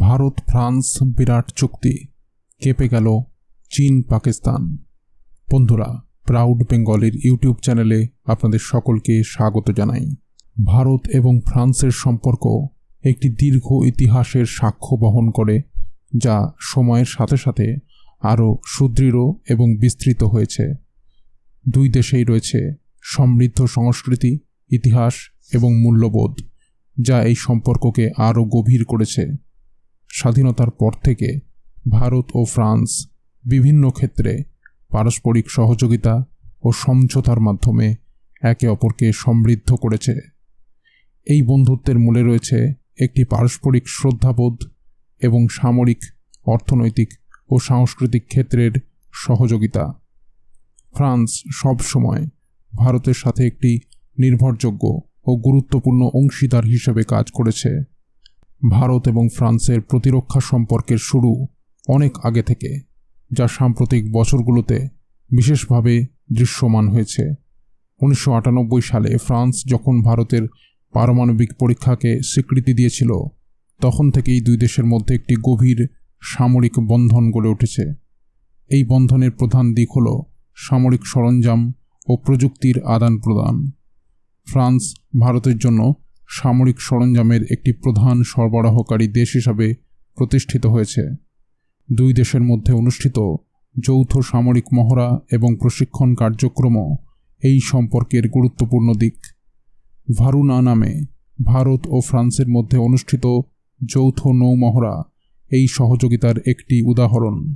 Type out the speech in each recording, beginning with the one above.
Bharat, France, বিরাট চুক্তি। কেঁপে গেল চীন, পাকিস্তান। বন্ধুরা প্রাউড বেঙ্গলের ইউটিউব চ্যানেলে আপনাদের সকলকে স্বাগত জানাই। ভারত এবং ফ্রান্সের সম্পর্ক একটি দীর্ঘ ইতিহাসের সাক্ষ্য বহন করে, যা সময়ের সাথে সাথে আরও সুদৃঢ় এবং বিস্তৃত হয়েছে। দুই দেশেই রয়েছে সমৃদ্ধ সংস্কৃতি, ইতিহাস এবং মূল্যবোধ, যা এই সম্পর্ককে আরও গভীর করেছে। স্বাধীনতার পর থেকে ভারত ও ফ্রান্স বিভিন্ন ক্ষেত্রে পারস্পরিক সহযোগিতা ও সমঝোতার মাধ্যমে একে অপরকে সমৃদ্ধ করেছে। এই বন্ধুত্বের মূলে রয়েছে একটি পারস্পরিক শ্রদ্ধাবোধ এবং সামরিক, অর্থনৈতিক ও সাংস্কৃতিক ক্ষেত্রের সহযোগিতা। ফ্রান্স সবসময় ভারতের সাথে একটি নির্ভরযোগ্য ও গুরুত্বপূর্ণ অংশীদার হিসেবে কাজ করেছে। ভারত এবং ফ্রান্সের প্রতিরক্ষা সম্পর্কের শুরু অনেক আগে থেকে, যা সাম্প্রতিক বছরগুলোতে বিশেষভাবে দৃশ্যমান হয়েছে। উনিশশো আটানব্বই সালে ফ্রান্স যখন ভারতের পারমাণবিক পরীক্ষাকে স্বীকৃতি দিয়েছিল, তখন থেকেই দুই দেশের মধ্যে একটি গভীর সামরিক বন্ধন গড়ে উঠেছে। এই বন্ধনের প্রধান দিক হল সামরিক সরঞ্জাম ও প্রযুক্তির আদান প্রদান ফ্রান্স ভারতের জন্য সামরিক সরঞ্জামের একটি প্রধান সরবরাহকারী দেশ হিসাবে প্রতিষ্ঠিত হয়েছে। দুই দেশের মধ্যে অনুষ্ঠিত যৌথ সামরিক মহড়া এবং প্রশিক্ষণ কার্যক্রমও এই সম্পর্কের গুরুত্বপূর্ণ দিক। ভারুনা নামে ভারত ও ফ্রান্সের মধ্যে অনুষ্ঠিত যৌথ নৌমহড়া এই সহযোগিতার একটি উদাহরণ।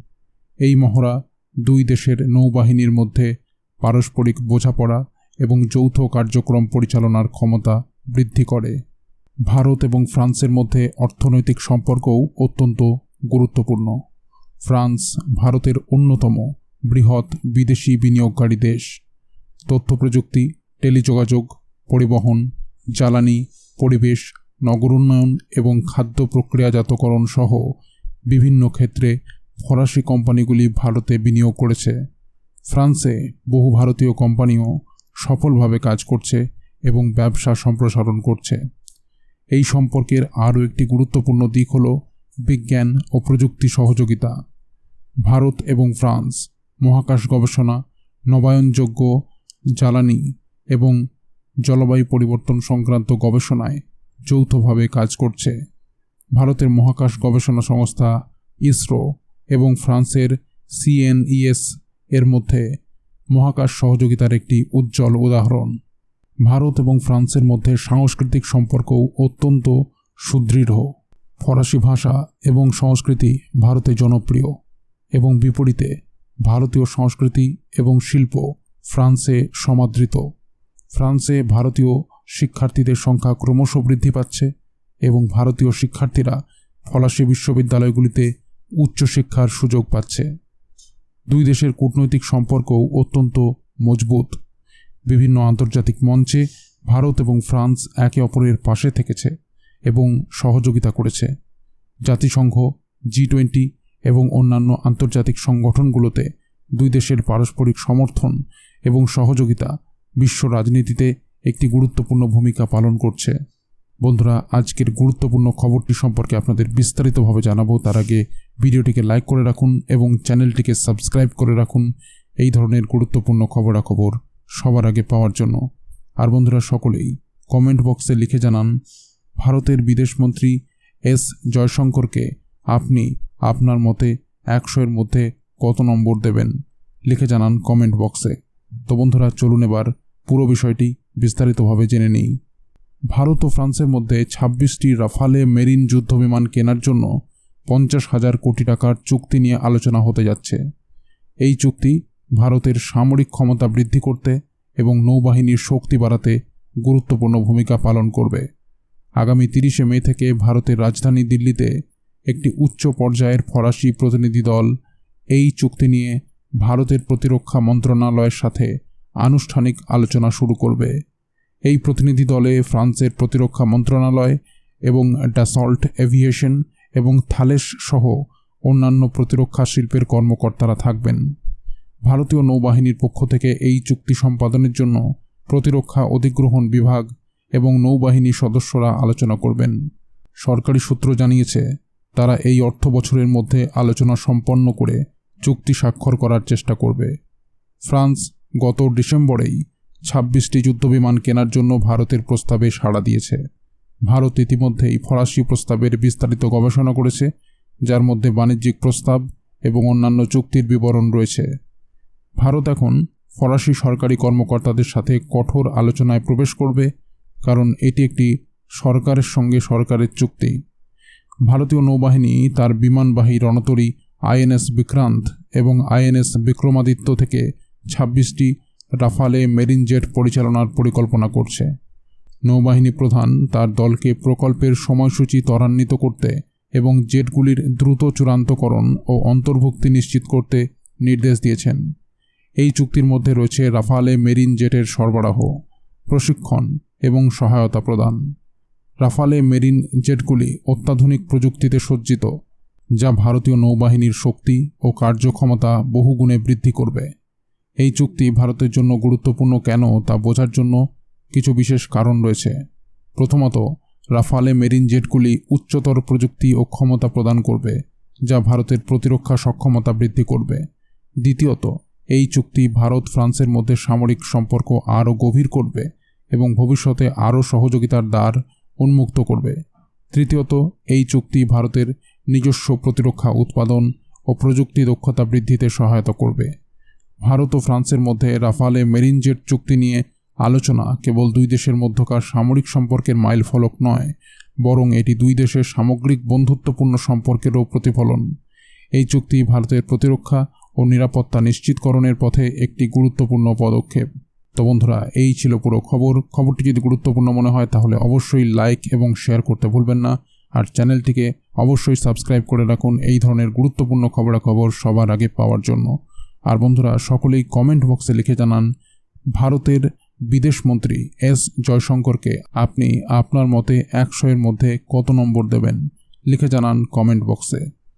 এই মহড়া দুই দেশের নৌবাহিনীর মধ্যে পারস্পরিক বোঝাপড়া এবং যৌথ কার্যক্রম পরিচালনার ক্ষমতা বৃদ্ধি করে। ভারত এবং ফ্রান্সের মধ্যে অর্থনৈতিক সম্পর্কও অত্যন্ত গুরুত্বপূর্ণ। ফ্রান্স ভারতের অন্যতম বৃহৎ বিদেশি বিনিয়োগকারী দেশ। তথ্য প্রযুক্তি, টেলিযোগাযোগ, পরিবহন, জ্বালানি, পরিবেশ, নগর উন্নয়ন এবং খাদ্য প্রক্রিয়াজাতকরণ সহ বিভিন্ন ক্ষেত্রে ফরাসি কোম্পানিগুলি ভারতে বিনিয়োগ করেছে। ফ্রান্সে বহু ভারতীয় কোম্পানিও সফলভাবে কাজ করছে এবং ব্যবসা সম্প্রসারণ করছে। এই সম্পর্কের আরও একটি গুরুত্বপূর্ণ দিক হল বিজ্ঞান ও প্রযুক্তি সহযোগিতা। ভারত এবং ফ্রান্স, মহাকাশ গবেষণা, নবায়নযোগ্য, জ্বালানি এবং জলবায়ু পরিবর্তন সংক্রান্ত গবেষণায় যৌথভাবে কাজ করছে। ভারতের মহাকাশ গবেষণা সংস্থা ইসরো এবং ফ্রান্সের সিএনইএস এর মধ্যে মহাকাশ সহযোগিতার একটি উজ্জ্বল উদাহরণ। ভারত এবং ফ্রান্সের মধ্যে সাংস্কৃতিক সম্পর্কও অত্যন্ত সুদৃঢ়। ফরাসি ভাষা এবং সংস্কৃতি ভারতে জনপ্রিয় এবং বিপরীতে ভারতীয় সংস্কৃতি এবং শিল্প ফ্রান্সে সমাদৃত। ফ্রান্সে ভারতীয় শিক্ষার্থীদের সংখ্যা ক্রমশ বৃদ্ধি পাচ্ছে এবং ভারতীয় শিক্ষার্থীরা ফরাসি বিশ্ববিদ্যালয়গুলিতে উচ্চশিক্ষার সুযোগ পাচ্ছে। দুই দেশের কূটনৈতিক সম্পর্কও অত্যন্ত মজবুত। বিভিন্ন আন্তর্জাতিক মঞ্চে ভারত এবং ফ্রান্স একে অপরের পাশে থেকেছে এবং সহযোগিতা করেছে। জাতিসংঘ জি টোয়েন্টি এবং অন্যান্য আন্তর্জাতিক সংগঠনগুলোতে দুই দেশের পারস্পরিক সমর্থন এবং সহযোগিতা বিশ্ব রাজনীতিতে একটি গুরুত্বপূর্ণ ভূমিকা পালন করছে। বন্ধুরা, আজকের গুরুত্বপূর্ণ খবরটি সম্পর্কে আপনাদের বিস্তারিতভাবে জানাব। তার আগে ভিডিওটিকে লাইক করে রাখুন এবং চ্যানেলটিকে সাবস্ক্রাইব করে রাখুন। এই ধরনের গুরুত্বপূর্ণ খবরাখবর সবার আগে পাওয়ার জন্য। আর বন্ধুরা সকলেই কমেন্ট বক্সে লিখে জানান, ভারতের বিদেশমন্ত্রী এস জয়শঙ্করকে আপনি আপনার মতে একশো এর মধ্যে কত নম্বর দেবেন? লিখে জানান কমেন্ট বক্সে তো বন্ধুরা চলুন এবার পুরো বিষয়টি বিস্তারিতভাবে জেনে নিই। ভারত ও ফ্রান্সের মধ্যে ছাব্বিশটি রাফালে মেরিন যুদ্ধবিমান কেনার জন্য পঞ্চাশ হাজার কোটি টাকার চুক্তি নিয়ে আলোচনা হতে যাচ্ছে। এই চুক্তি ভারতের সামরিক ক্ষমতা বৃদ্ধি করতে এবং নৌবাহিনীর শক্তি বাড়াতে গুরুত্বপূর্ণ ভূমিকা পালন করবে। আগামী তিরিশে মে থেকে ভারতের রাজধানী দিল্লিতে একটি উচ্চ পর্যায়ের ফরাসি প্রতিনিধি দল এই চুক্তি নিয়ে ভারতের প্রতিরক্ষা মন্ত্রণালয়ের সাথে আনুষ্ঠানিক আলোচনা শুরু করবে। এই প্রতিনিধি দলে ফ্রান্সের প্রতিরক্ষা মন্ত্রণালয় এবং ডাসল্ট এভিয়েশন এবং থালেস সহ অন্যান্য প্রতিরক্ষা শিল্পের কর্মকর্তারা থাকবেন। ভারতীয় নৌবাহিনীর পক্ষ থেকে এই চুক্তি সম্পাদনের জন্য প্রতিরক্ষা অধিগ্রহণ বিভাগ এবং নৌবাহিনীর সদস্যরা আলোচনা করবেন। সরকারি সূত্র জানিয়েছে, তারা এই অর্থ বছরের মধ্যে আলোচনা সম্পন্ন করে চুক্তি স্বাক্ষর করার চেষ্টা করবে। ফ্রান্স গত ডিসেম্বরেই ছাব্বিশটি যুদ্ধবিমান কেনার জন্য ভারতের প্রস্তাবে সাড়া দিয়েছে। ভারত ইতিমধ্যেই ফরাসি প্রস্তাবের বিস্তারিত গবেষণা করেছে, যার মধ্যে বাণিজ্যিক প্রস্তাব এবং অন্যান্য চুক্তির বিবরণ রয়েছে। ভারত এখন ফরাসি সরকারি কর্মকর্তাদের সাথে কঠোর আলোচনায় প্রবেশ করবে, কারণ এটি একটি সরকারের সঙ্গে সরকারের চুক্তি। ভারতীয় নৌবাহিনী তার বিমানবাহী রণতরী আইএনএস বিক্রান্ত এবং আইএনএস বিক্রমাদিত্য থেকে ছাব্বিশটি রাফালে মেরিন জেট পরিচালনার পরিকল্পনা করছে। নৌবাহিনী প্রধান তার দলকে প্রকল্পের সময়সূচি ত্বরান্বিত করতে এবং জেটগুলির দ্রুত চূড়ান্তকরণ ও অন্তর্ভুক্তি নিশ্চিত করতে নির্দেশ দিয়েছেন। এই চুক্তির মধ্যে রয়েছে রাফালে মেরিন জেটের সরবরাহ, প্রশিক্ষণ এবং সহায়তা প্রদান। রাফালে মেরিন জেটগুলি অত্যাধুনিক প্রযুক্তিতে সজ্জিত, যা ভারতীয় নৌবাহিনীর শক্তি ও কার্যক্ষমতা বহুগুণে বৃদ্ধি করবে। এই চুক্তি ভারতের জন্য গুরুত্বপূর্ণ কেন তা বোঝার জন্য কিছু বিশেষ কারণ রয়েছে। প্রথমত, রাফালে মেরিন জেটগুলি উচ্চতর প্রযুক্তি ও ক্ষমতা প্রদান করবে, যা ভারতের প্রতিরক্ষা সক্ষমতা বৃদ্ধি করবে। দ্বিতীয়ত এই চুক্তি ভারত, ফ্রান্সের মধ্যে সামরিক সম্পর্ক আরও গভীর করবে এবং ভবিষ্যতে আরও সহযোগিতার দ্বার উন্মুক্ত করবে। তৃতীয়ত, এই চুক্তি ভারতের নিজস্ব প্রতিরক্ষা উৎপাদন ও প্রযুক্তি দক্ষতা বৃদ্ধিতে সহায়তা করবে। ভারত ও ফ্রান্সের মধ্যে রাফালে মেরিন জেট চুক্তি নিয়ে আলোচনা কেবল দুই দেশের মধ্যকার সামরিক সম্পর্কের মাইল ফলক নয়, বরং এটি দুই দেশের সামগ্রিক বন্ধুত্বপূর্ণ সম্পর্কেরও প্রতিফলন। এই চুক্তি ভারতের প্রতিরক্ষা ও নিরাপত্তা নিশ্চিতকরণের পথে একটি গুরুত্বপূর্ণ পদক্ষেপ। তো বন্ধুরা, এই ছিল পুরো খবর। খবরটি যদি গুরুত্বপূর্ণ মনে হয়, তাহলে অবশ্যই লাইক এবং শেয়ার করতে ভুলবেন না। আর চ্যানেলটিকে অবশ্যই সাবস্ক্রাইব করে রাখুন এই ধরনের গুরুত্বপূর্ণ খবরাখবর সবার আগে পাওয়ার জন্য। আর বন্ধুরা, সকলেই কমেন্ট বক্সে লিখে জানান, ভারতের বিদেশমন্ত্রী এস. জয়শঙ্করকে আপনি আপনার মতে একশো এর মধ্যে কত নম্বর দেবেন? লিখে জানান কমেন্ট বক্সে